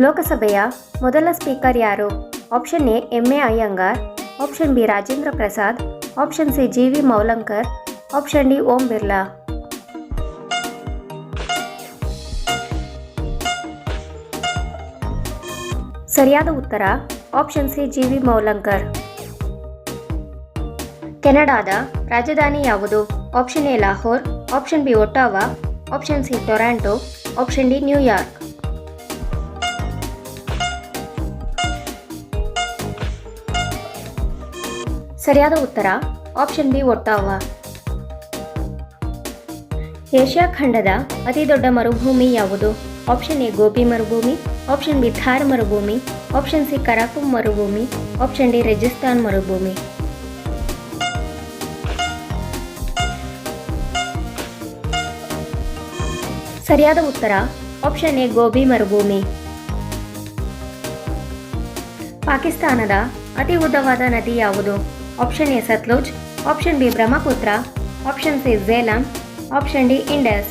ಲೋಕಸಭೆಯ ಮೊದಲ ಸ್ಪೀಕರ್ ಯಾರು? Option A, M A Ayyangar. Option B, Rajendra Prasad. Option C, G V Mavalankar. Option D, Om Birla. ಸರಿಯಾದ ಉತ್ತರ, option C, G V Mavalankar. ಕೆನಡಾದ ರಾಜಧಾನಿ ಯಾವುದು? Option A, Lahore. Option B, Ottawa. Option C, Toronto. Option D, New York. ಸರಿಯಾದ ಉತ್ತರ? Option B ಒಟ್ಟಾವ Asia ಖಂಡದ ಅತಿ ದೊಡ್ಡ ಮರುಭೂಮಿ ಯಾವುದು? ಆಪ್ಷನ್ ಎ ಗೋಬಿ ಮರುಭೂಮಿ ಆಪ್ಷನ್ ಬಿ ಥಾರ್ ಮರುಭೂಮಿ ಆಪ್ಷನ್ ಸಿ ಕರಾಕುಂ ಮರುಭೂಮಿ ಆಪ್ಷನ್ ಡಿ ರೆಜಿಸ್ತಾನ್ ಮರುಭೂಮಿ. ಸರಿಯಾದ ಉತ್ತರ? ಆಪ್ಷನ್ ಎ ಗೋಬಿ ಮರುಭೂಮಿ. ಪಾಕಿಸ್ತಾನದ ಅತಿ ಉದ್ದವಾದ ನದಿ ಯಾವುದು? Option A Sutlej option B Brahmaputra option C Jhelum option D Indus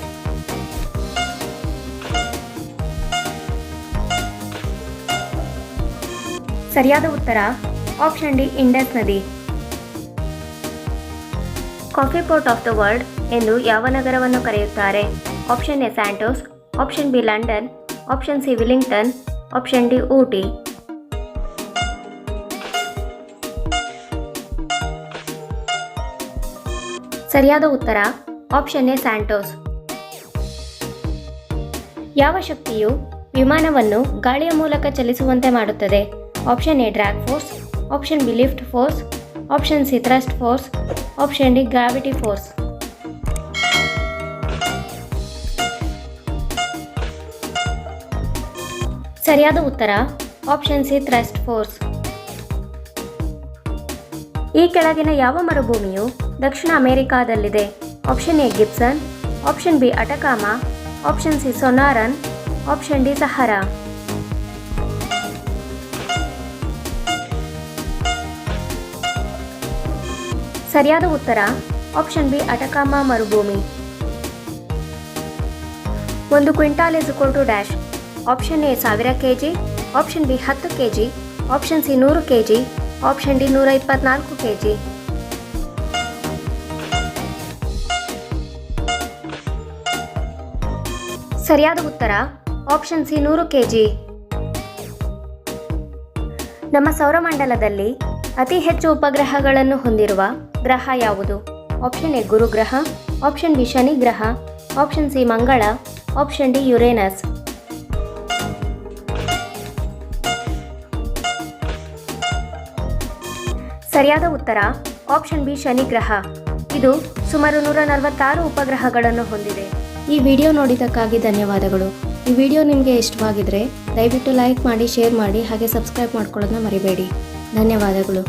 ಸರಿಯಾದ ಉತ್ತರ ಆಪ್ಷನ್ ಡಿ ಇಂಡಸ್ ನದಿ. Coffee port of the world ಎಂದು ಯಾವ ನಗರವನ್ನು ಕರೆಯುತ್ತಾರೆ? Option A Santos option B London option C Wellington option D Ooty ಸರಿಯಾದ ಉತ್ತರ option A Santos ಯಾವ ಶಕ್ತಿಯು ವಿಮಾನವನ್ನು ಗಾಳಿಯ ಮೂಲಕ ಚಲಿಸುವಂತೆ ಮಾಡುತ್ತದೆ? Option A drag force option B lift force option C thrust force option D gravity force ಸರಿಯಾದ ಉತ್ತರ ಆಪ್ಷನ್ ಸಿ ಥ್ರಸ್ಟ್ ಫೋರ್ಸ್ ಈ ಕೆಳಗಿನ ಯಾವ ಮರುಭೂಮಿಯು ದಕ್ಷಿಣ ಅಮೆರಿಕಾದಲ್ಲಿದೆ? Option A Gibson, option B Atacama, option C Sonoran, option D Sahara. ಸರಿಯಾದ ಉತ್ತರ, option B Atacama ಮರುಭೂಮಿ. ಒಂದು quintal is equal to dash. Option A ಸಾವಿರ ಕೆ ಜಿ ಆಪ್ಷನ್ ಬಿ ಹತ್ತು ಕೆ ಜಿ ಆಪ್ಷನ್ ಸಿ ನೂರು ಕೆ ಜಿ ಆಪ್ಷನ್ ಡಿ ನೂರ ಇಪ್ಪತ್ನಾಲ್ಕು K G ಸರಿಯಾದ ಉತ್ತರ ಆಪ್ಷನ್ ಸಿ ನೂರು ಕೆ ಜಿ ನಮ್ಮ ಸೌರಮಂಡಲದಲ್ಲಿ ಅತಿ ಹೆಚ್ಚು ಉಪಗ್ರಹಗಳನ್ನು ಹೊಂದಿರುವ ಗ್ರಹ ಯಾವುದು? ಆಪ್ಷನ್ ಎ ಗುರುಗ್ರಹ ಆಪ್ಷನ್ ಬಿ ಶನಿ ಗ್ರಹ ಆಪ್ಷನ್ ಸಿ ಮಂಗಳ ಆಪ್ಷನ್ ಡಿ ಯುರೇನಸ್. ಸರಿಯಾದ ಉತ್ತರ, ಆಪ್ಷನ್ ಬಿ ಶನಿ ಗ್ರಹ ಇದು ಸುಮಾರು ನೂರ ನಲವತ್ತಾರು ಉಪಗ್ರಹಗಳನ್ನು ಹೊಂದಿದೆ. ಈ ವಿಡಿಯೋ ನೋಡಿದ್ದಕ್ಕಾಗಿ ಧನ್ಯವಾದಗಳು. ಈ ವಿಡಿಯೋ ನಿಮಗೆ ಇಷ್ಟವಾಗಿದ್ರೆ ದಯವಿಟ್ಟು ಲೈಕ್ ಮಾಡಿ, ಶೇರ್ ಮಾಡಿ, ಹಾಗೆ ಸಬ್ಸ್ಕ್ರೈಬ್ ಮಾಡ್ಕೊಳ್ಳೋದನ್ನ ಮರಿಬೇಡಿ. ಧನ್ಯವಾದಗಳು.